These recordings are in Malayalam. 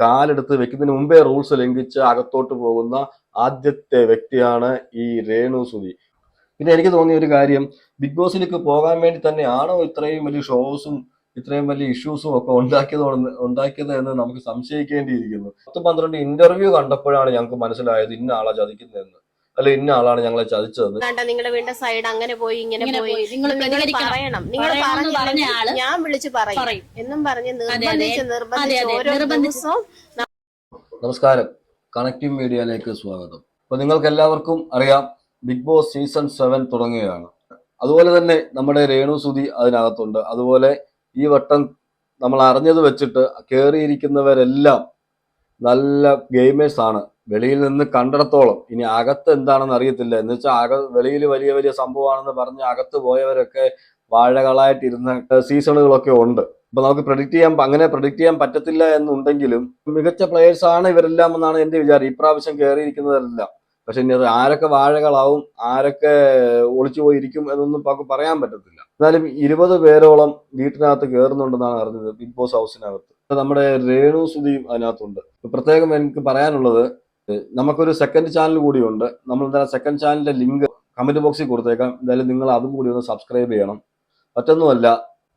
കാലെടുത്ത് വെക്കുന്നതിന് മുമ്പേ റൂൾസ് ലംഘിച്ച് അകത്തോട്ട് പോകുന്ന ആദ്യത്തെ വ്യക്തിയാണ് ഈ രേണു സുധി. പിന്നെ എനിക്ക് തോന്നിയ ഒരു കാര്യം ബിഗ് ബോസിലേക്ക് പോകാൻ വേണ്ടി തന്നെയാണോ ഇത്രയും വലിയ ഷോസും ഇത്രയും വലിയ ഇഷ്യൂസും ഒക്കെ ഉണ്ടാക്കിയത് ഉണ്ടാക്കിയത് എന്ന് നമുക്ക് സംശയിക്കേണ്ടിയിരിക്കുന്നു. പത്ത് പന്ത്രണ്ട് ഇന്റർവ്യൂ കണ്ടപ്പോഴാണ് ഞങ്ങൾക്ക് മനസ്സിലായത് ഇന്ന ആളാ ചതിക്കുന്നതെന്ന്. അല്ല ഇന്ന ആളാണ് ഞങ്ങളെ ചതിച്ചതെന്ന് കണ്ട നിങ്ങളുടെ വീടിന്റെ സൈഡ് അങ്ങനെ പോയി ഇങ്ങനെ ഇങ്ങനെ പോയി പോയി. നിങ്ങൾ നിങ്ങൾ പ്രതികരിക്കണം. പറയണം നിങ്ങൾ പറയണമെന്ന് പറഞ്ഞ പറഞ്ഞില്ലെങ്കിൽ ആൾ ഞാൻ വിളിച്ച് പറയും പറയും എന്നും പറഞ്ഞ്. നിർബന്ധിച്ച് നിർബന്ധിച്ച് അതെ. ഓരോ നിർബന്ധിച്ച്. ദിവസവും നമസ്കാരം കണക്റ്റീവ് മീഡിയയിലേക്ക് സ്വാഗതം അപ്പൊ നിങ്ങൾക്ക് എല്ലാവർക്കും അറിയാം ബിഗ് ബോസ് സീസൺ സെവൻ തുടങ്ങുകയാണ് അതുപോലെ തന്നെ നമ്മുടെ രേണു സുധി അതിനകത്തുണ്ട് അതുപോലെ ഈ വട്ടം നമ്മൾ അറിഞ്ഞത് വെച്ചിട്ട് കയറിയിരിക്കുന്നവരെല്ലാം നല്ല ഗെയിമേഴ്സ് ആണ് വെളിയിൽ നിന്ന് കണ്ടിടത്തോളം ഇനി അകത്ത് എന്താണെന്ന് അറിയത്തില്ല. എന്ന് വെച്ചാൽ അക വെളിയിൽ വലിയ വലിയ സംഭവമാണെന്ന് പറഞ്ഞ് അകത്ത് പോയവരൊക്കെ വാഴകളായിട്ടിരുന്ന സീസണുകളൊക്കെ ഉണ്ട്. അപ്പൊ നമുക്ക് പ്രഡിക്ട് ചെയ്യാൻ അങ്ങനെ പ്രഡിക്ട് ചെയ്യാൻ പറ്റത്തില്ല എന്നുണ്ടെങ്കിലും മികച്ച പ്ലെയേഴ്സ് ആണ് ഇവരെല്ലാം എന്നാണ് എന്റെ വിചാരം. ഇപ്രാവശ്യം കയറിയിരിക്കുന്നവരെല്ലാം പക്ഷെ ഇനി അത് ആരൊക്കെ വാഴകളാവും ആരൊക്കെ ഒളിച്ചു പോയിരിക്കും എന്നൊന്നും നമുക്ക് പറയാൻ പറ്റത്തില്ല. എന്നാലും ഇരുപത് പേരോളം വീട്ടിനകത്ത് കയറുന്നുണ്ടെന്നാണ് അറിഞ്ഞത് ബിഗ് ബോസ് ഹൗസിനകത്ത്. നമ്മുടെ രേണു സുധിയും അതിനകത്തുണ്ട്. പ്രത്യേകം എനിക്ക് പറയാനുള്ളത് നമുക്കൊരു സെക്കൻഡ് ചാനൽ കൂടിയുണ്ട്. നമ്മൾ എന്തായാലും സെക്കൻഡ് ചാനലിന്റെ ലിങ്ക് കമന്റ് ബോക്സിൽ കൊടുത്തേക്കാം. എന്തായാലും നിങ്ങൾ അതും കൂടി ഒന്ന് സബ്സ്ക്രൈബ് ചെയ്യണം. മറ്റൊന്നുമല്ല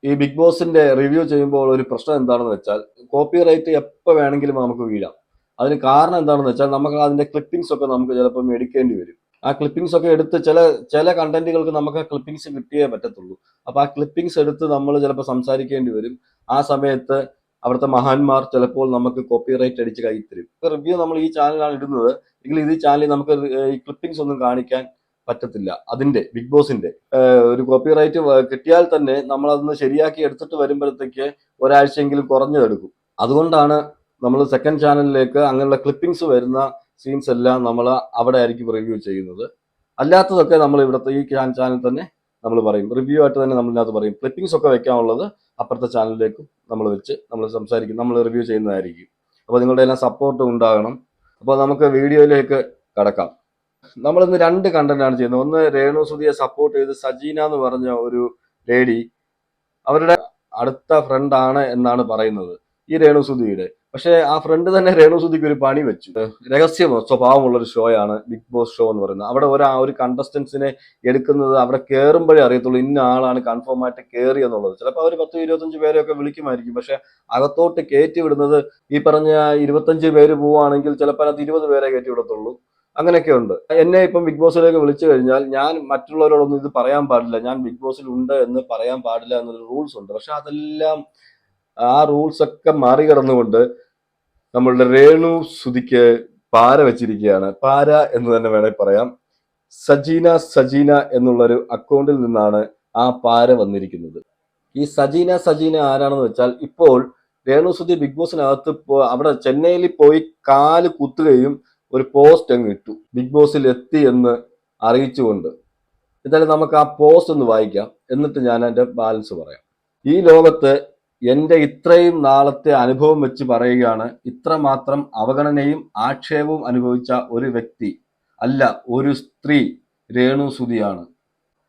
ഈ ബിഗ് ബോസിന്റെ റിവ്യൂ ചെയ്യുമ്പോൾ ഒരു പ്രശ്നം എന്താണെന്ന് വെച്ചാൽ കോപ്പി റൈറ്റ് എപ്പോൾ വേണമെങ്കിലും നമുക്ക് വീഴാം. അതിന് കാരണം എന്താണെന്ന് വെച്ചാൽ നമുക്ക് അതിന്റെ ക്ലിപ്പിംഗ്സ് ഒക്കെ നമുക്ക് ചിലപ്പോൾ എടുക്കേണ്ടി വരും. ആ ക്ലിപ്പിംഗ്സ് ഒക്കെ എടുത്ത് ചില ചില കണ്ടന്റുകൾക്ക് നമുക്ക് ക്ലിപ്പിംഗ്സ് കിട്ടിയേ പറ്റത്തുള്ളൂ. അപ്പൊ ആ ക്ലിപ്പിംഗ്സ് എടുത്ത് നമ്മൾ ചിലപ്പോൾ സംസാരിക്കേണ്ടി വരും. ആ സമയത്ത് അവിടുത്തെ മഹാന്മാർ ചിലപ്പോൾ നമുക്ക് കോപ്പി റൈറ്റ് അടിച്ച് കൈ തരും. റിവ്യൂ നമ്മൾ ഈ ചാനലാണ് ഇടുന്നത്. എങ്കിൽ ഇത് ചാനലിൽ നമുക്ക് ഈ ക്ലിപ്പിംഗ്സ് ഒന്നും കാണിക്കാൻ പറ്റത്തില്ല. അതിന്റെ ബിഗ് ബോസിന്റെ ഒരു കോപ്പി റൈറ്റ് കിട്ടിയാൽ തന്നെ നമ്മൾ അതൊന്ന് ശരിയാക്കി എടുത്തിട്ട് വരുമ്പോഴത്തേക്ക് ഒരാഴ്ചയെങ്കിലും കുറഞ്ഞതെടുക്കും. അതുകൊണ്ടാണ് നമ്മൾ സെക്കൻഡ് ചാനലിലേക്ക് അങ്ങനെയുള്ള ക്ലിപ്പിംഗ്സ് വരുന്ന സീൻസ് എല്ലാം നമ്മൾ അവിടെ ആയിരിക്കും റിവ്യൂ ചെയ്യുന്നത്. അല്ലാത്തതൊക്കെ നമ്മൾ ഇവിടുത്തെ ഈ ചാനൽ തന്നെ നമ്മൾ പറയും. റിവ്യൂ ആയിട്ട് തന്നെ നമ്മൾ ഇതിനകത്ത് പറയും. ക്ലിപ്പിംഗ്സ് ഒക്കെ വെക്കാനുള്ളത് അപ്പുറത്തെ ചാനലിലേക്കും നമ്മൾ വെച്ച് നമ്മൾ സംസാരിക്കും. നമ്മൾ റിവ്യൂ ചെയ്യുന്നതായിരിക്കും. അപ്പോൾ നിങ്ങളുടെ എല്ലാം സപ്പോർട്ട് ഉണ്ടാകണം. അപ്പോൾ നമുക്ക് വീഡിയോയിലേക്ക് കടക്കാം. നമ്മളിന്ന് രണ്ട് കണ്ടന്റാണ് ചെയ്യുന്നത്. ഒന്ന് രേണു സുധിയെ സപ്പോർട്ട് ചെയ്ത് സജീന എന്ന് പറഞ്ഞ ഒരു ലേഡി അവരുടെ അടുത്ത ഫ്രണ്ടാണ് എന്നാണ് പറയുന്നത്. ഈ രേണു സുധിയുടെ പക്ഷേ ആ ഫ്രണ്ട് തന്നെ രേണു സുധിക്ക് ഒരു പണി വെച്ചു. രഹസ്യ സ്വഭാവമുള്ള ഒരു ഷോ ആണ് ബിഗ് ബോസ് ഷോ എന്ന് പറയുന്നത്. അവിടെ ഒരു ഒരു കണ്ടസ്റ്റൻസിനെ എടുക്കുന്നത് അവിടെ കയറുമ്പോഴേ അറിയത്തുള്ളൂ ഇന്ന ആളാണ് കൺഫേം ആയിട്ട് കയറി എന്നുള്ളത്. ചിലപ്പോൾ അവർ പത്ത് ഇരുപത്തഞ്ച് പേരെയൊക്കെ വിളിക്കുമായിരിക്കും. പക്ഷെ അകത്തോട്ട് കയറ്റി വിടുന്നത് ഈ പറഞ്ഞ ഇരുപത്തഞ്ച് പേര് പോവുകയാണെങ്കിൽ ചിലപ്പോൾ അതിനകത്ത് ഇരുപത് പേരെ കയറ്റി വിടത്തുള്ളൂ. അങ്ങനെയൊക്കെ ഉണ്ട്. എന്നെ ഇപ്പം ബിഗ് ബോസിലേക്ക് വിളിച്ചു കഴിഞ്ഞാൽ ഞാൻ മറ്റുള്ളവരോടൊന്നും ഇത് പറയാൻ പാടില്ല. ഞാൻ ബിഗ് ബോസിൽ ഉണ്ട് എന്ന് പറയാൻ പാടില്ല എന്നൊരു റൂൾസ് ഉണ്ട്. പക്ഷെ അതെല്ലാം ആ റൂൾസ് ഒക്കെ മറികടന്നുകൊണ്ട് നമ്മളുടെ രേണു സുധിക്ക് പാര വെച്ചിരിക്കുകയാണ്. പാര എന്ന് തന്നെ വേണമെങ്കിൽ പറയാം. സജീന സജീന എന്നുള്ളൊരു അക്കൗണ്ടിൽ നിന്നാണ് ആ പാര വന്നിരിക്കുന്നത്. ഈ സജീന സജീന ആരാണെന്ന് വെച്ചാൽ ഇപ്പോൾ രേണു സുധി ബിഗ് ബോസിനകത്ത് അവിടെ ചെന്നൈയിൽ പോയി കാൽ കുത്തുകയും ഒരു പോസ്റ്റ് അങ്ങ് ഇട്ടു. ബിഗ് ബോസിൽ എത്തി എന്ന് അറിയിച്ചുകൊണ്ട്. എന്തായാലും നമുക്ക് ആ പോസ്റ്റ് ഒന്ന് വായിക്കാം. എന്നിട്ട് ഞാൻ എന്റെ ബാലൻസ് പറയാം. ഈ ലോകത്ത് എന്റെ ഇത്രയും നാളത്തെ അനുഭവം വെച്ച് പറയുകയാണ് ഇത്രമാത്രം അവഗണനയും ആക്ഷേപവും അനുഭവിച്ച ഒരു വ്യക്തി അല്ല ഒരു സ്ത്രീ രേണു സുതിയാണ്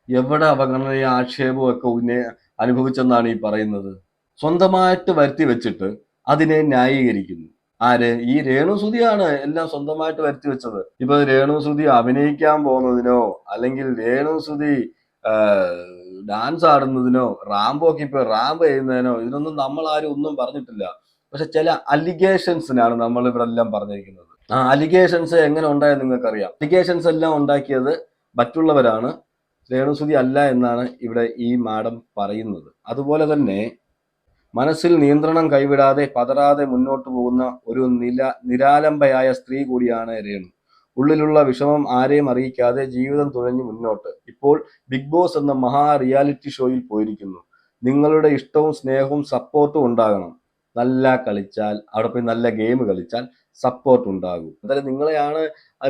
എവിടെ അവഗണനയും ആക്ഷേപവും ഒക്കെ അനുഭവിച്ചെന്നാണ് ഈ പറയുന്നത്? സ്വന്തമായിട്ട് വരുത്തി വെച്ചിട്ട് അതിനെ ന്യായീകരിക്കുന്നു. ആര്? ഈ രേണു സുതിയാണ് എല്ലാം സ്വന്തമായിട്ട് വരുത്തി വെച്ചത്. ഇപ്പൊ രേണു സുതി അഭിനയിക്കാൻ പോകുന്നതിനോ അല്ലെങ്കിൽ രേണു സുധി ഡാൻസ് ആടുന്നതിനോ റാംബോക്ക് ഇപ്പൊ റാമ്പ് ചെയ്യുന്നതിനോ ഇതിനൊന്നും നമ്മൾ ആരും ഒന്നും പറഞ്ഞിട്ടില്ല. പക്ഷെ ചില അലിഗേഷൻസിനാണ് നമ്മൾ ഇവിടെ എല്ലാം പറഞ്ഞിരിക്കുന്നത്. ആ അലിഗേഷൻസ് എങ്ങനെ ഉണ്ടായെന്ന് നിങ്ങൾക്കറിയാം. അലിഗേഷൻസ് എല്ലാം ഉണ്ടാക്കിയത് മറ്റുള്ളവരാണ്. രേണുസുതി അല്ല എന്നാണ് ഇവിടെ ഈ മാഡം പറയുന്നത്. അതുപോലെ തന്നെ മനസ്സിൽ നിയന്ത്രണം കൈവിടാതെ പതറാതെ മുന്നോട്ട് പോകുന്ന ഒരു നില നിരാലംബയായ സ്ത്രീ കൂടിയാണ് രേണു. ഉള്ളിലുള്ള വിഷമം ആരെയും അറിയിക്കാതെ ജീവിതം തുഴഞ്ഞു മുന്നോട്ട്. ഇപ്പോൾ ബിഗ് ബോസ് എന്ന മഹാ റിയാലിറ്റി ഷോയിൽ പോയിരിക്കുന്നു. നിങ്ങളുടെ ഇഷ്ടവും സ്നേഹവും സപ്പോർട്ടും ഉണ്ടാകണം. നല്ല കളിച്ചാൽ അവിടെ പോയി നല്ല ഗെയിം കളിച്ചാൽ സപ്പോർട്ട് ഉണ്ടാകും. എന്തായാലും നിങ്ങളെയാണ്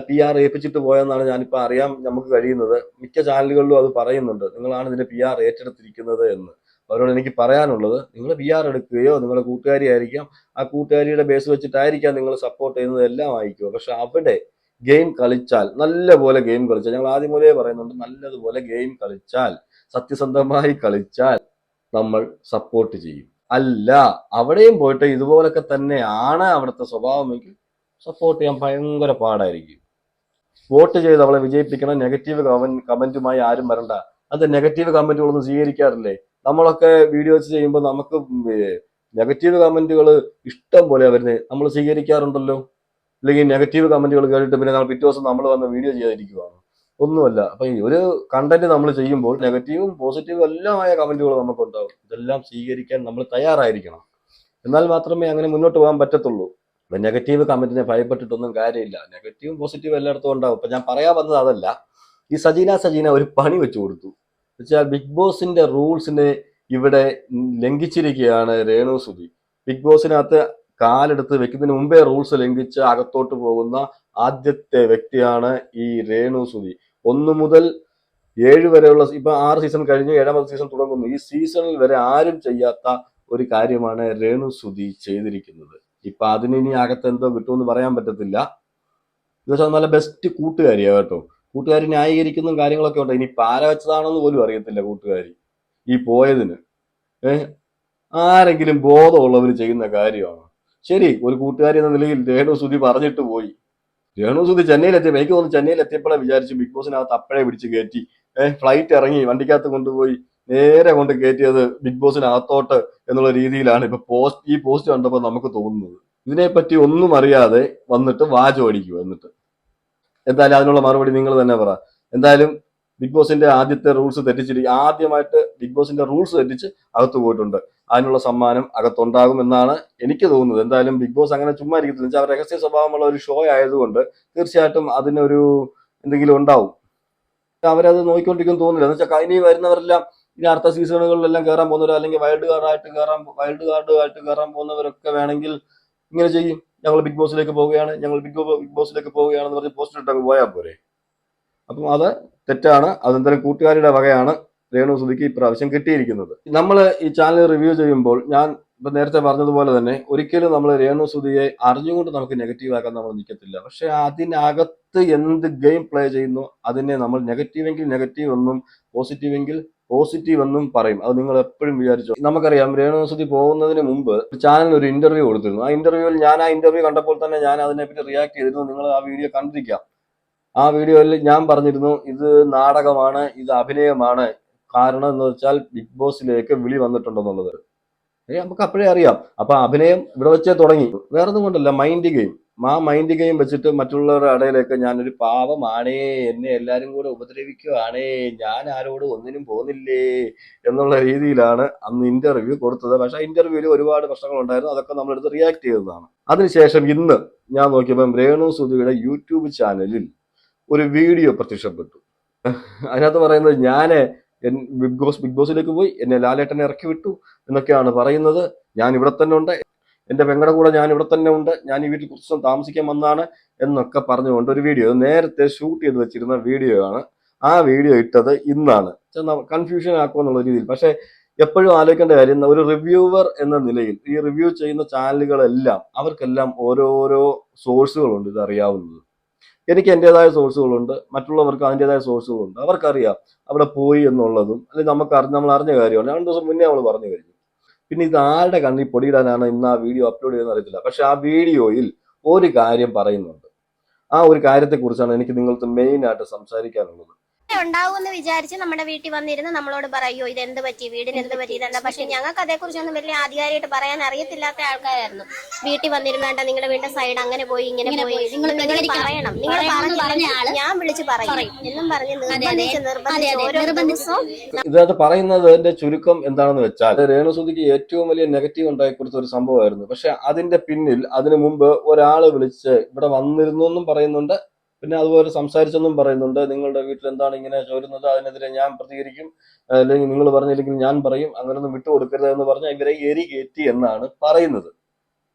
പി ആർ ഏൽപ്പിച്ചിട്ട് പോയെന്നാണ് ഞാനിപ്പോൾ അറിയാൻ നമുക്ക് കഴിയുന്നത്. മിക്ക ചാനലുകളിലും അത് പറയുന്നുണ്ട്. നിങ്ങളാണ് ഇതിന്റെ പി ആർ ഏറ്റെടുത്തിരിക്കുന്നത് എന്ന്. അവരോട് എനിക്ക് പറയാനുള്ളത് നിങ്ങൾ പി ആർ എടുക്കുകയോ നിങ്ങളുടെ കൂട്ടുകാരി ആയിരിക്കാം ആ കൂട്ടുകാരിയുടെ ബേസ് വെച്ചിട്ടായിരിക്കാം നിങ്ങൾ സപ്പോർട്ട് ചെയ്യുന്നത്. എല്ലാം ആയിരിക്കുമോ പക്ഷെ അവിടെ ഗെയിം കളിച്ചാൽ നല്ലപോലെ ഗെയിം കളിച്ചാൽ ഞങ്ങൾ ആദ്യം മുതലേ പറയുന്നുണ്ട് നല്ലതുപോലെ ഗെയിം കളിച്ചാൽ സത്യസന്ധമായി കളിച്ചാൽ നമ്മൾ സപ്പോർട്ട് ചെയ്യും. അല്ല അവിടെയും പോയിട്ട് ഇതുപോലൊക്കെ തന്നെയാണ് അവിടുത്തെ സ്വഭാവമെങ്കിൽ സപ്പോർട്ട് ചെയ്യാൻ ഭയങ്കര പാടായിരിക്കും. വോട്ട് ചെയ്ത് അവളെ വിജയിപ്പിക്കണം നെഗറ്റീവ് കമൻ കമന്റുമായി ആരും വരണ്ട. അത് നെഗറ്റീവ് കമന്റുകളൊന്നും സ്വീകരിക്കാറില്ലേ? നമ്മളൊക്കെ വീഡിയോസ് ചെയ്യുമ്പോൾ നമുക്ക് നെഗറ്റീവ് കമന്റുകൾ ഇഷ്ടം പോലെ വരുന്നത് നമ്മൾ സ്വീകരിക്കാറുണ്ടല്ലോ. അല്ലെങ്കിൽ നെഗറ്റീവ് കമന്റുകൾ കേട്ടിട്ട് പിന്നെ നമ്മൾ പിറ്റേ ദിവസം നമ്മൾ വന്ന് വീഡിയോ ചെയ്യാതിരിക്കുവാണ്. ഒന്നുമല്ല. അപ്പൊ ഈ ഒരു കണ്ടന്റ് നമ്മൾ ചെയ്യുമ്പോൾ നെഗറ്റീവും പോസിറ്റീവും എല്ലാമായ കമന്റുകൾ നമുക്ക് ഉണ്ടാവും ഇതെല്ലാം സ്വീകരിക്കാൻ നമ്മൾ തയ്യാറായിരിക്കണം. എന്നാൽ മാത്രമേ അങ്ങനെ മുന്നോട്ട് പോകാൻ പറ്റത്തുള്ളൂ. അപ്പൊ നെഗറ്റീവ് കമന്റിനെ ഭയപ്പെട്ടിട്ടൊന്നും കാര്യമില്ല. നെഗറ്റീവും പോസിറ്റീവും എല്ലായിടത്തും ഉണ്ടാവും. ഇപ്പൊ ഞാൻ പറയാൻ വന്നത് അതല്ല. ഈ സജീന സജീന ഒരു പണി വെച്ചു കൊടുത്തു. വെച്ചാൽ ബിഗ് ബോസിന്റെ റൂൾസിനെ ഇവിടെ ലംഘിച്ചിരിക്കുകയാണ് രേണു സുധി. ബിഗ് ബോസിനകത്ത് കാലെടുത്ത് വെക്കുന്നതിന് മുമ്പേ റൂൾസ് ലംഘിച്ച് അകത്തോട്ട് പോകുന്ന ആദ്യത്തെ വ്യക്തിയാണ് ഈ രേണു സുധി. ഒന്ന് മുതൽ ഏഴ് വരെയുള്ള ഇപ്പൊ ആറ് സീസൺ കഴിഞ്ഞ് ഏഴാമത്തെ സീസൺ തുടങ്ങുന്നു. ഈ സീസണിൽ വരെ ആരും ചെയ്യാത്ത ഒരു കാര്യമാണ് രേണു സുധി ചെയ്തിരിക്കുന്നത്. ഇപ്പൊ അതിന് ഇനി അകത്ത് എന്തോ കിട്ടുമെന്ന് പറയാൻ പറ്റത്തില്ല. എന്നുവെച്ചാൽ നല്ല ബെസ്റ്റ് കൂട്ടുകാരിയാ കേട്ടോ. കൂട്ടുകാരി ന്യായീകരിക്കുന്ന കാര്യങ്ങളൊക്കെ ഉണ്ട്. ഇനി പാര വെച്ചതാണെന്ന് പോലും അറിയത്തില്ല കൂട്ടുകാരി ഈ പോയതിന്. ഏഹ്? ആരെങ്കിലും ബോധമുള്ളവർ ചെയ്യുന്ന കാര്യമാണ്? ശരി ഒരു കൂട്ടുകാരി എന്ന നിലയിൽ രേണു സുധി പറഞ്ഞിട്ട് പോയി. രേണു സുധി ചെന്നൈയിലെത്തിയപ്പോൾ എനിക്ക് തോന്നുന്നു ചെന്നൈയിൽ എത്തിയപ്പോഴേ വിചാരിച്ചു ബിഗ് ബോസിനകത്ത് അപ്പഴേ പിടിച്ച് കയറ്റി ഏഹ് ഫ്ലൈറ്റ് ഇറങ്ങി വണ്ടിക്കകത്ത് കൊണ്ടുപോയി നേരെ കൊണ്ട് കയറ്റിയത് ബിഗ് ബോസിനകത്തോട്ട് എന്നുള്ള രീതിയിലാണ് ഇപ്പൊ പോസ്റ്റ് ഈ പോസ്റ്റ് കണ്ടപ്പോൾ നമുക്ക് തോന്നുന്നത്. ഇതിനെപ്പറ്റി ഒന്നും അറിയാതെ വന്നിട്ട് വാചോടിക്കുക എന്നിട്ട്. എന്തായാലും അതിനുള്ള മറുപടി നിങ്ങൾ തന്നെ പറ. എന്തായാലും ബിഗ് ബോസിന്റെ ആദ്യത്തെ റൂൾസ് തെറ്റിച്ചിട്ട് ആദ്യമായിട്ട് ബിഗ് ബോസിന്റെ റൂൾസ് തെറ്റിച്ച് അകത്ത് പോയിട്ടുണ്ട്. അതിനുള്ള സമ്മാനം അകത്തുണ്ടാകുമെന്നാണ് എനിക്ക് തോന്നുന്നത്. എന്തായാലും ബിഗ് ബോസ് അങ്ങനെ ചുമ്മാ ഇരിക്കത്തില്ല. വെച്ചാൽ രഹസ്യ സ്വഭാവമുള്ള ഒരു ഷോ ആയതുകൊണ്ട് തീർച്ചയായിട്ടും അതിനൊരു എന്തെങ്കിലും ഉണ്ടാവും. അവരത് നോക്കിക്കൊണ്ടിരിക്കും തോന്നില്ല എന്ന് വെച്ചാൽ ഇനി വരുന്നവരെല്ലാം ഇനി അടുത്ത സീസണുകളിലെല്ലാം കയറാൻ പോകുന്നവരോ അല്ലെങ്കിൽ വൈൽഡ് കാർഡായിട്ട് കയറാൻ വൈൽഡ് കാർഡ് ആയിട്ട് കയറാൻ പോകുന്നവരൊക്കെ വേണമെങ്കിൽ ഇങ്ങനെ ചെയ്യും. ഞങ്ങൾ ബിഗ് ബോസിലേക്ക് പോവുകയാണ്. ഞങ്ങൾ ബിഗ് ബിഗ് ബോസിലേക്ക് പോവുകയാണെന്ന് പറഞ്ഞ് പോസ്റ്റർ ഇട്ടങ്ങ് പോയാൽ പോരെ. അപ്പം അത് തെറ്റാണ്. അതെന്തായാലും കൂട്ടുകാരുടെ വകയാണ്. രേണു സുധിക്ക് ഇപ്രാവശ്യം കിട്ടിയിരിക്കുന്നത്. നമ്മൾ ഈ ചാനൽ റിവ്യൂ ചെയ്യുമ്പോൾ ഞാൻ ഇപ്പൊ നേരത്തെ പറഞ്ഞതുപോലെ തന്നെ ഒരിക്കലും നമ്മൾ രേണു സുധിയെ അറിഞ്ഞുകൊണ്ട് നമുക്ക് നെഗറ്റീവ് ആക്കാൻ നമ്മൾ നിൽക്കത്തില്ല. പക്ഷെ അതിനകത്ത് എന്ത് ഗെയിം പ്ലേ ചെയ്യുന്നു അതിനെ നമ്മൾ നെഗറ്റീവെങ്കിൽ നെഗറ്റീവ് എന്നും പോസിറ്റീവ് എങ്കിൽ പോസിറ്റീവ് എന്നും പറയും. അത് നിങ്ങൾ എപ്പോഴും വിചാരിച്ചു. നമുക്കറിയാം രേണു സുധി പോകുന്നതിന് മുമ്പ് ചാനൽ ഒരു ഇന്റർവ്യൂ കൊടുത്തിരുന്നു. ആ ഇന്റർവ്യൂവിൽ ഞാൻ ആ ഇന്റർവ്യൂ കണ്ടപ്പോൾ തന്നെ ഞാൻ അതിനെപ്പറ്റി റിയാക്ട് ചെയ്തിരുന്നു. നിങ്ങൾ ആ വീഡിയോ കണ്ടിരിക്കാം. ആ വീഡിയോയിൽ ഞാൻ പറഞ്ഞിരുന്നു ഇത് നാടകമാണ് ഇത് അഭിനയമാണ് കാരണം എന്ന് വെച്ചാൽ ബിഗ് ബോസിലേക്ക് വിളി വന്നിട്ടുണ്ടെന്നുള്ളത്. നമുക്ക് അപ്പോഴേ അറിയാം. അപ്പൊ അഭിനയം ഇവിടെ വെച്ചേ തുടങ്ങി. വേറെ ഒന്നും കൊണ്ടല്ല മൈൻഡ് ഗെയിം ആ മൈൻഡ് ഗെയിം വെച്ചിട്ട് മറ്റുള്ളവരുടെ ഇടയിലേക്ക് ഞാനൊരു പാവമാണേ എന്നെ എല്ലാരും കൂടെ ഉപദ്രവിക്കുവാണേ ഞാൻ ആരോടും ഒന്നിനും പോകുന്നില്ലേ എന്നുള്ള രീതിയിലാണ് അന്ന് ഇന്റർവ്യൂ കൊടുത്തത്. പക്ഷെ ഇന്റർവ്യൂവിൽ ഒരുപാട് പ്രശ്നങ്ങൾ ഉണ്ടായിരുന്നു അതൊക്കെ നമ്മളെടുത്ത് റിയാക്ട് ചെയ്തതാണ്. അതിനുശേഷം ഇന്ന് ഞാൻ നോക്കിയപ്പോൾ രേണു സുധിയുടെ യൂട്യൂബ് ചാനലിൽ ഒരു വീഡിയോ പ്രത്യക്ഷപ്പെട്ടു. അതിനകത്ത് പറയുന്നത് ഞാൻ ബിഗ് ബോസ് ബിഗ് ബോസിലേക്ക് പോയി എന്നെ ലാലേട്ടൻ ഇറക്കി വിട്ടു എന്നൊക്കെയാണ് പറയുന്നത്. ഞാൻ ഇവിടെ തന്നെ ഉണ്ട്. എന്റെ പെങ്ങളുടെ കൂടെ ഞാൻ ഇവിടെ തന്നെ ഉണ്ട്. ഞാൻ ഈ വീട്ടിൽ കുറച്ച് താമസിക്കാൻ വന്നാണ് എന്നൊക്കെ പറഞ്ഞുകൊണ്ട് ഒരു വീഡിയോ നേരത്തെ ഷൂട്ട് ചെയ്ത് വെച്ചിരുന്ന വീഡിയോ ആണ്. ആ വീഡിയോ ഇട്ടത് ഇന്നാണ്. കൺഫ്യൂഷൻ ആക്കുമെന്നുള്ള രീതിയിൽ. പക്ഷെ എപ്പോഴും ആലോചിക്കേണ്ട കാര്യം ഒരു റിവ്യൂവർ എന്ന നിലയിൽ ഈ റിവ്യൂ ചെയ്യുന്ന ചാനലുകളെല്ലാം അവർക്കെല്ലാം ഓരോരോ സോഴ്സുകളുണ്ട് ഇത് അറിയാവുന്നത്. എനിക്ക് എന്റെതായ സോഴ്സുകളുണ്ട് മറ്റുള്ളവർക്ക് അതിന്റെതായ സോഴ്സുകളുണ്ട് അവർക്കറിയാം അവിടെ പോയി എന്നുള്ളതും അല്ലെങ്കിൽ നമുക്ക് അറിഞ്ഞ നമ്മൾ അറിഞ്ഞ കാര്യമാണ്. രണ്ട് ദിവസം മുന്നേ നമ്മൾ പറഞ്ഞു കഴിഞ്ഞു. പിന്നെ ഇത് ആരുടെ കണ്ണിൽ പൊടിയിടാനാണ് ഇന്ന് ആ വീഡിയോ അപ്ലോഡ് ചെയ്തെന്ന് അറിയത്തില്ല. പക്ഷെ ആ വീഡിയോയിൽ ഒരു കാര്യം പറയുന്നുണ്ട്. ആ ഒരു കാര്യത്തെക്കുറിച്ചാണ് എനിക്ക് നിങ്ങൾക്ക് മെയിൻ ആയിട്ട് സംസാരിക്കാനുള്ളത്. ഉണ്ടാവുമെന്ന് വിചാരിച്ച് നമ്മുടെ വീട്ടിൽ വന്നിരുന്ന് നമ്മളോട് പറയോ ഇത് എന്ത് പറ്റി? വീടിന് എന്ത് പറ്റി? ഇതെന്താ? പക്ഷെ ഞങ്ങൾക്ക് അതേക്കുറിച്ചൊന്നും വലിയ ആധികാരികമായിട്ട് പറയാൻ അറിയത്തില്ലാത്ത ആൾക്കാരായിരുന്നു. വീട്ടിൽ വന്നിരുന്നാണ്ട നിങ്ങളുടെ വീടിന്റെ സൈഡ് അങ്ങനെ പോയി ഇങ്ങനെ പോയി. നിങ്ങൾ പറയണം. നിങ്ങൾ പറഞ്ഞു പറഞ്ഞ പറഞ്ഞില്ലെങ്കിൽ ഞാൻ വിളിച്ച് പറയും. എന്നും പറഞ്ഞ് അതെ, അതെ. നിർബന്ധിച്ച് നിർബന്ധിച്ച് ഇതിനകത്ത് പറയുന്നതിന്റെ ചുരുക്കം എന്താണെന്ന് വെച്ചാൽ രേണുസുതിക്ക് ഏറ്റവും വലിയ നെഗറ്റീവ് ഉണ്ടായി കൊടുത്ത ഒരു സംഭവമായിരുന്നു. പക്ഷെ അതിന്റെ പിന്നിൽ അതിനു മുമ്പ് ഒരാൾ വിളിച്ച് ഇവിടെ വന്നിരുന്നു എന്നും പറയുന്നുണ്ട്. പിന്നെ അതുപോലെ സംസാരിച്ചെന്നും പറയുന്നുണ്ട്. നിങ്ങളുടെ വീട്ടിൽ എന്താണ് ഇങ്ങനെ ചോരുന്നത്? അതിനെതിരെ ഞാൻ പ്രതികരിക്കും. അല്ലെങ്കിൽ നിങ്ങൾ പറഞ്ഞില്ലെങ്കിൽ ഞാൻ പറയും. അങ്ങനൊന്നും വിട്ടുകൊടുക്കരുത് എന്ന് പറഞ്ഞ ഇവരെ എരി കയറ്റി എന്നാണ് പറയുന്നത്.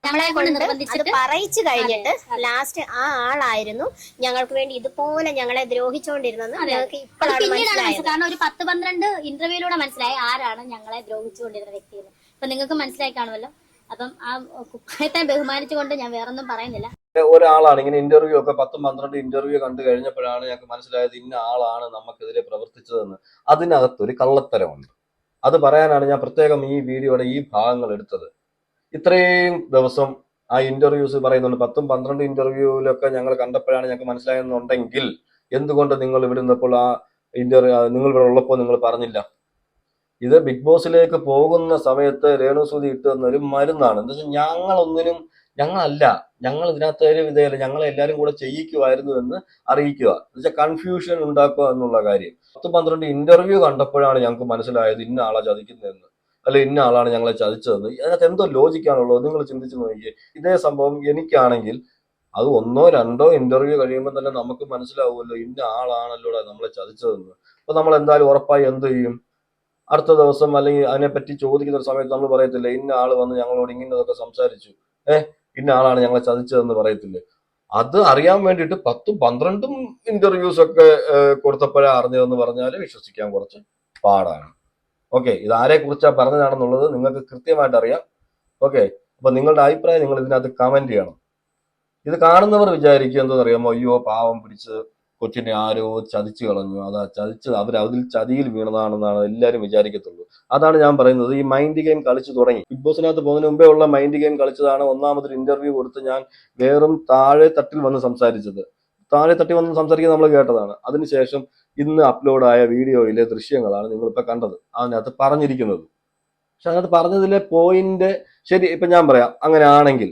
നമ്മളെ കൊണ്ട് നിർബന്ധിച്ചിട്ട് പറയിച്ചു കഴിഞ്ഞിട്ട്. ലാസ്റ്റ് ആ ആളായിരുന്നു. ഞങ്ങൾക്ക് വേണ്ടി ഇതുപോലെ ഞങ്ങളെ ദ്രോഹിച്ചുകൊണ്ടിരുന്നത്. ഞങ്ങൾക്ക് ഇപ്പോഴാണ് മനസ്സിലായത്. കാരണം ഒരു പത്ത് പന്ത്രണ്ട് ഇന്റർവ്യൂയിലൂടെ മനസ്സിലായി ആരാണ് ഞങ്ങളെ ദ്രോഹിച്ചുകൊണ്ടിരുന്ന വ്യക്തി എന്ന് അപ്പൊ നിങ്ങൾക്ക് മനസ്സിലായി കാണുമല്ലോ. അപ്പം ആ കുപ്പായത്തെ ബഹുമാനിച്ചുകൊണ്ട് ഞാൻ വേറൊന്നും പറയുന്നില്ല. ഒരാളാണ്. ഇങ്ങനെ ഇന്റർവ്യൂ ഒക്കെ പത്തും പന്ത്രണ്ട് ഇന്റർവ്യൂ കണ്ടു കഴിഞ്ഞപ്പോഴാണ് ഞങ്ങൾക്ക് മനസ്സിലായത് ഇന്ന ആളാണ് നമുക്കെതിരെ പ്രവർത്തിച്ചതെന്ന്. അതിനകത്തൊരു കള്ളത്തരമുണ്ട്. അത് പറയാനാണ് ഞാൻ പ്രത്യേകം ഈ വീഡിയോയുടെ ഈ ഭാഗങ്ങൾ എടുത്തത്. ഇത്രയും ദിവസം ആ ഇന്റർവ്യൂസ് പറയുന്നുണ്ട്. പത്തും പന്ത്രണ്ട് ഇന്റർവ്യൂവിലൊക്കെ ഞങ്ങൾ കണ്ടപ്പോഴാണ് ഞങ്ങൾക്ക് മനസ്സിലായെന്നുണ്ടെങ്കിൽ എന്തുകൊണ്ട് നിങ്ങൾ ഇവിടെ നിന്നപ്പോൾ ആ ഇന്റർവ്യൂ നിങ്ങൾ ഇവിടെ ഉള്ളപ്പോൾ നിങ്ങൾ പറഞ്ഞില്ല? ഇത് ബിഗ് ബോസിലേക്ക് പോകുന്ന സമയത്ത് രേണുസൂതി ഇട്ട് തന്ന ഒരു മരുന്നാണ്. എന്താ വെച്ചാൽ ഞങ്ങളൊന്നിനും ഞങ്ങളല്ല ഞങ്ങൾ ഇതിനകത്ത് ഒരു വിധേയല്ല ഞങ്ങൾ എല്ലാവരും കൂടെ ചെയ്യിക്കുമായിരുന്നു എന്ന് അറിയിക്കുക. എന്നുവെച്ചാൽ കൺഫ്യൂഷൻ ഉണ്ടാക്കുക എന്നുള്ള കാര്യം. പത്ത് പന്ത്രണ്ട് ഇന്റർവ്യൂ കണ്ടപ്പോഴാണ് ഞങ്ങൾക്ക് മനസ്സിലായത് ഇന്ന ആളാ ചതിക്കുന്നതെന്ന്. അല്ലെ ഇന്ന ആളാണ് ഞങ്ങളെ ചതിച്ചതെന്ന്. അതിനകത്ത് എന്തോ ലോജിക്കാണുള്ളത്? നിങ്ങൾ ചിന്തിച്ചു നോക്കിയേ. ഇതേ സംഭവം എനിക്കാണെങ്കിൽ അത് ഒന്നോ രണ്ടോ ഇന്റർവ്യൂ കഴിയുമ്പോൾ തന്നെ നമുക്ക് മനസ്സിലാവുമല്ലോ ഇന്ന ആളാണല്ലോ നമ്മളെ ചതിച്ചതെന്ന്. അപ്പൊ നമ്മൾ എന്തായാലും ഉറപ്പായി എന്ത് ചെയ്യും? അടുത്ത ദിവസം അല്ലെങ്കിൽ അതിനെപ്പറ്റി ചോദിക്കുന്ന സമയത്ത് നമ്മൾ പറയത്തില്ല ഇന്ന ആൾ വന്ന് ഞങ്ങളോട് ഇങ്ങനെ സംസാരിച്ചു. ഏഹ് ഇന്ന ആളാണ് ഞങ്ങളെ ചതിച്ചതെന്ന് പറയത്തില്ലേ? അത് അറിയാൻ വേണ്ടിയിട്ട് പത്തും പന്ത്രണ്ടും ഇന്റർവ്യൂസ് ഒക്കെ കൊടുത്തപ്പോഴാ അറിഞ്ഞതെന്ന് പറഞ്ഞാൽ വിശ്വസിക്കാൻ കുറച്ച് പാടാണ്. ഓക്കെ ഇത് ആരെ കുറിച്ചാ പറഞ്ഞതാണെന്നുള്ളത് നിങ്ങൾക്ക് കൃത്യമായിട്ട് അറിയാം. ഓക്കെ അപ്പൊ നിങ്ങളുടെ അഭിപ്രായം നിങ്ങൾ ഇതിനകത്ത് കമന്റ് ചെയ്യണം. ഇത് കാണുന്നവർ വിചാരിക്കുക എന്തോന്നറിയാമോ? അയ്യോ പാവം പിടിച്ച് കൊച്ചിനെ ആരോ ചതിച്ചു കളഞ്ഞു. അതാ ചതിച്ചത് അവർ അതിൽ ചതിയിൽ വീണതാണെന്നാണ് എല്ലാവരും വിചാരിക്കത്തുള്ളൂ. അതാണ് ഞാൻ പറയുന്നത്. ഈ മൈൻഡ് ഗെയിം കളിച്ചു തുടങ്ങി. ബിഗ് ബോസിനകത്ത് പോകുന്നതിന് മുമ്പേ ഉള്ള മൈൻഡ് ഗെയിം കളിച്ചതാണ് ഒന്നാമതൊരു ഇന്റർവ്യൂ കൊടുത്ത് ഞാൻ വേറും താഴെ തട്ടിൽ വന്ന് സംസാരിച്ചത്. താഴെ തട്ടി വന്ന് സംസാരിക്കുന്നത് നമ്മൾ കേട്ടതാണ്. അതിനുശേഷം ഇന്ന് അപ്ലോഡായ വീഡിയോയിലെ ദൃശ്യങ്ങളാണ് നിങ്ങളിപ്പോൾ കണ്ടത്. അതിനകത്ത് പറഞ്ഞിരിക്കുന്നത്. പക്ഷെ അതിനകത്ത് പറഞ്ഞതിലെ പോയിന്റ് ശരി ഇപ്പൊ ഞാൻ പറയാം. അങ്ങനെ ആണെങ്കിൽ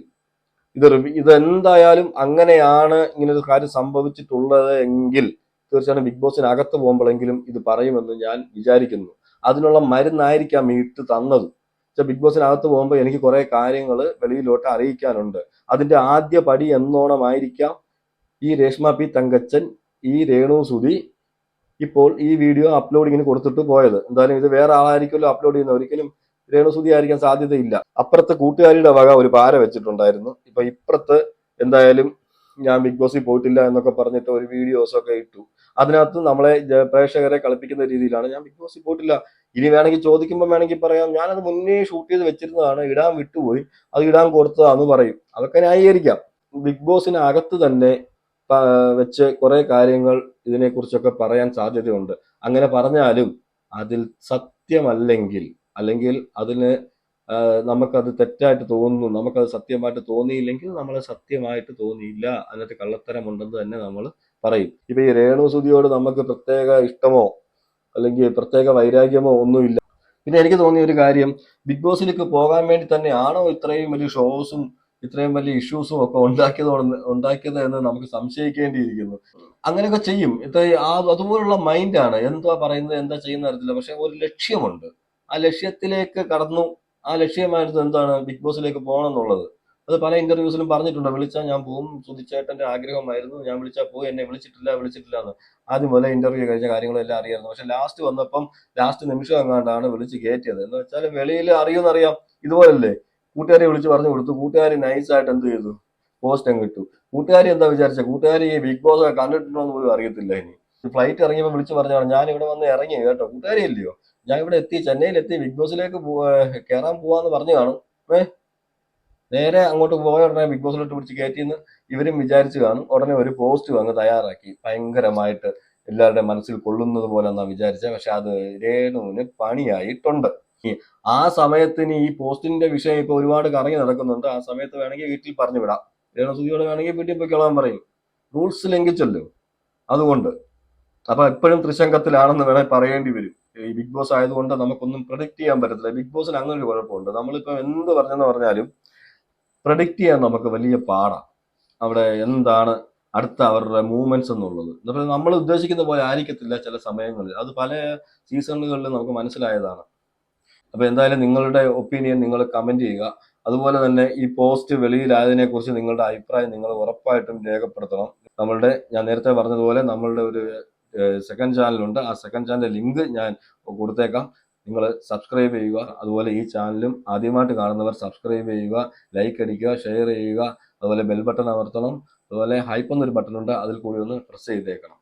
ഇത് ഇത് എന്തായാലും അങ്ങനെയാണ് ഇങ്ങനെ ഒരു കാര്യം സംഭവിച്ചിട്ടുള്ളത് എങ്കിൽ തീർച്ചയായും ബിഗ് ബോസിനകത്ത് പോകുമ്പോഴെങ്കിലും ഇത് പറയുമെന്ന് ഞാൻ വിചാരിക്കുന്നു. അതിനുള്ള മരുന്നായിരിക്കാം ഇട്ട് തന്നത്. ബിഗ് ബോസിനകത്ത് പോകുമ്പോൾ എനിക്ക് കുറെ കാര്യങ്ങൾ വെളിയിലോട്ട് അറിയിക്കാനുണ്ട്. അതിന്റെ ആദ്യ പടി എന്നോണമായിരിക്കാം ഈ രേഷ്മ പി തങ്കച്ചൻ ഈ രേണു സുധി ഇപ്പോൾ ഈ വീഡിയോ അപ്ലോഡിങ്ങിന് കൊടുത്തിട്ട് പോയത്. എന്തായാലും ഇത് വേറെ ആളായിരിക്കുമല്ലോ അപ്ലോഡ് ചെയ്യുന്നത്. ഒരിക്കലും രേണുസുതി ആയിരിക്കാൻ സാധ്യതയില്ല. അപ്പുറത്ത് കൂട്ടുകാരിയുടെ വക ഒരു പാര വെച്ചിട്ടുണ്ടായിരുന്നു. ഇപ്പൊ ഇപ്പുറത്ത് എന്തായാലും ഞാൻ ബിഗ് ബോസിൽ പോയിട്ടില്ല എന്നൊക്കെ പറഞ്ഞിട്ട് ഒരു വീഡിയോസ് ഒക്കെ ഇട്ടു. അതിനകത്ത് നമ്മളെ പ്രേക്ഷകരെ കളിപ്പിക്കുന്ന രീതിയിലാണ് ഞാൻ ബിഗ് ബോസിൽ പോയിട്ടില്ല. ഇനി വേണമെങ്കിൽ ചോദിക്കുമ്പോൾ വേണമെങ്കിൽ പറയാം. ഞാനത് മുന്നേ ഷൂട്ട് ചെയ്ത് വെച്ചിരുന്നതാണ്. ഇടാൻ വിട്ടുപോയി. അത് ഇടാൻ കൊടുത്തതാന്ന് പറയും. അതൊക്കെ ന്യായീകരിക്കാം. ബിഗ് ബോസിന് അകത്ത് തന്നെ വെച്ച് കുറെ കാര്യങ്ങൾ ഇതിനെക്കുറിച്ചൊക്കെ പറയാൻ സാധ്യതയുണ്ട്. അങ്ങനെ പറഞ്ഞാലും അതിൽ സത്യമല്ലെങ്കിൽ അല്ലെങ്കിൽ അതിന് നമുക്കത് തെറ്റായിട്ട് തോന്നുന്നു നമുക്കത് സത്യമായിട്ട് തോന്നിയില്ലെങ്കിൽ നമ്മൾ സത്യമായിട്ട് തോന്നിയില്ല. അതിനകത്ത് കള്ളത്തരമുണ്ടെന്ന് തന്നെ നമ്മൾ പറയും. ഇപ്പൊ ഈ രേണു സുതിയോട് നമുക്ക് പ്രത്യേക ഇഷ്ടമോ? അല്ലെങ്കിൽ പ്രത്യേക വൈരാഗ്യമോ ഒന്നുമില്ല. പിന്നെ എനിക്ക് തോന്നിയ ഒരു കാര്യം ബിഗ് ബോസിലേക്ക് പോകാൻ വേണ്ടി തന്നെ ആണോ ഇത്രയും വലിയ ഷോസും ഇത്രയും വലിയ ഇഷ്യൂസും ഒക്കെ ഉണ്ടാക്കിയത് ഉണ്ടാക്കിയത് എന്ന് നമുക്ക് സംശയിക്കേണ്ടിയിരിക്കുന്നു. അങ്ങനെയൊക്കെ ചെയ്യും. ഇത്ര അതുപോലുള്ള മൈൻഡാണ് എന്താ പറയുന്നത്? എന്താ ചെയ്യുന്ന അറിയത്തില്ല. പക്ഷെ ഒരു ലക്ഷ്യമുണ്ട്. ആ ലക്ഷ്യത്തിലേക്ക് കടന്നു. ആ ലക്ഷ്യമായിരുന്നു എന്താണ് ബിഗ് ബോസിലേക്ക് പോകണം എന്നുള്ളത് അത് പല ഇന്റർവ്യൂസിലും പറഞ്ഞിട്ടുണ്ട്. വിളിച്ചാൽ ഞാൻ പോകും സുധിച്ചേട്ടന്റെ ആഗ്രഹമായിരുന്നു. ഞാൻ വിളിച്ചാൽ പോയി. എന്നെ വിളിച്ചിട്ടില്ല വിളിച്ചിട്ടില്ല എന്ന് ആദ്യം മുതലേ ഇന്റർവ്യൂ കഴിഞ്ഞ കാര്യങ്ങളെല്ലാം അറിയായിരുന്നു. പക്ഷെ ലാസ്റ്റ് വന്നപ്പം ലാസ്റ്റ് നിമിഷം എങ്ങാണ്ടാണ് വിളിച്ച് കയറ്റിയത് എന്ന് വെച്ചാൽ വെളിയിൽ അറിയുമെന്നറിയാം. ഇതുപോലല്ലേ? കൂട്ടുകാരെ വിളിച്ച് പറഞ്ഞു കൊടുത്തു. കൂട്ടുകാരി നൈസായിട്ട് എന്ത് ചെയ്തു? പോസ്റ്റ് അങ്ങ് കിട്ടു കൂട്ടുകാരി എന്താ വിചാരിച്ച? കൂട്ടുകാരി ഈ ബിഗ് ബോസ് കണ്ടിട്ടുണ്ടോ എന്ന് പോലും അറിയത്തില്ല ഇനി. ഫ്ലൈറ്റ് ഇറങ്ങിയപ്പോൾ വിളിച്ച് പറഞ്ഞാണ് ഞാൻ ഇവിടെ വന്ന് ഇറങ്ങി കേട്ടോ. കൂട്ടുകാരി ഇല്ലയോ ഞാൻ ഇവിടെ എത്തി ചെന്നൈയിൽ എത്തി ബിഗ് ബോസിലേക്ക് കയറാൻ പോവാന്ന് പറഞ്ഞു കാണും. ഏ നേരെ അങ്ങോട്ട് പോയ ഉടനെ ബിഗ് ബോസിലോട്ട് പിടിച്ച് കയറ്റിന്ന് ഇവരും വിചാരിച്ചു കാണും. ഉടനെ ഒരു പോസ്റ്റ് അങ്ങ് തയ്യാറാക്കി. ഭയങ്കരമായിട്ട് എല്ലാവരുടെ മനസ്സിൽ കൊള്ളുന്നത് പോലെ എന്നാ വിചാരിച്ചത് പക്ഷെ അത് രേണുവിന് പണിയായിട്ടുണ്ട്. ആ സമയത്തിന് ഈ പോസ്റ്റിന്റെ വിഷയം ഇപ്പൊ ഒരുപാട് കറങ്ങി നടക്കുന്നുണ്ട്. ആ സമയത്ത് വേണമെങ്കിൽ വീട്ടിൽ പറഞ്ഞു വിടാം. രേണു സുതിയോട് വേണമെങ്കിൽ വീട്ടിൽ പൊയ്ക്കോളാൻ പറയും. റൂൾസ് ലംഘിച്ചല്ലോ. അതുകൊണ്ട്. അപ്പൊ എപ്പോഴും ത്രിശങ്കത്തിലാണെന്ന് വേണേൽ പറയേണ്ടി വരും. ഈ ബിഗ് ബോസ് ആയതുകൊണ്ട് നമുക്കൊന്നും പ്രൊഡിക്റ്റ് ചെയ്യാൻ പറ്റത്തില്ല. ബിഗ് ബോസിന് അങ്ങനെ ഒരു കുഴപ്പമുണ്ട്. നമ്മളിപ്പോൾ എന്ത് പറഞ്ഞെന്ന് പറഞ്ഞാലും പ്രൊഡിക്റ്റ് ചെയ്യാൻ നമുക്ക് വലിയ പാടാണ് അവിടെ എന്താണ് അടുത്ത അവരുടെ മൂവ്മെന്റ്സ് എന്നുള്ളത്. എന്നിട്ട് നമ്മൾ ഉദ്ദേശിക്കുന്ന പോലെ ആയിരിക്കത്തില്ല ചില സമയങ്ങളിൽ. അത് പല സീസണുകളിൽ നമുക്ക് മനസ്സിലായതാണ്. അപ്പൊ എന്തായാലും നിങ്ങളുടെ ഒപ്പീനിയൻ നിങ്ങൾ കമന്റ് ചെയ്യുക. അതുപോലെ തന്നെ ഈ പോസ്റ്റ് വെളിയിലായതിനെ കുറിച്ച് നിങ്ങളുടെ അഭിപ്രായം നിങ്ങൾ ഉറപ്പായിട്ടും രേഖപ്പെടുത്തണം. നമ്മളുടെ ഞാൻ നേരത്തെ പറഞ്ഞതുപോലെ നമ്മളുടെ ഒരു സെക്കൻഡ് ചാനലുണ്ട് ആ സെക്കൻഡ് ചാനലിന്റെ ലിങ്ക് ഞാൻ കൊടുത്തേക്കാം. നിങ്ങൾ സബ്സ്ക്രൈബ് ചെയ്യുക. അതുപോലെ ഈ ചാനലും ആദ്യമായിട്ട് കാണുന്നവർ സബ്സ്ക്രൈബ് ചെയ്യുക ലൈക്ക് അടിക്കുക ഷെയർ ചെയ്യുക. അതുപോലെ ബെൽ ബട്ടൺ അമർത്തണം. അതുപോലെ ഹൈപ്പ് എന്നൊരു ബട്ടൺ ഉണ്ട്. അതിൽ കൂടി ഒന്ന് പ്രസ് ചെയ്തേക്കണം.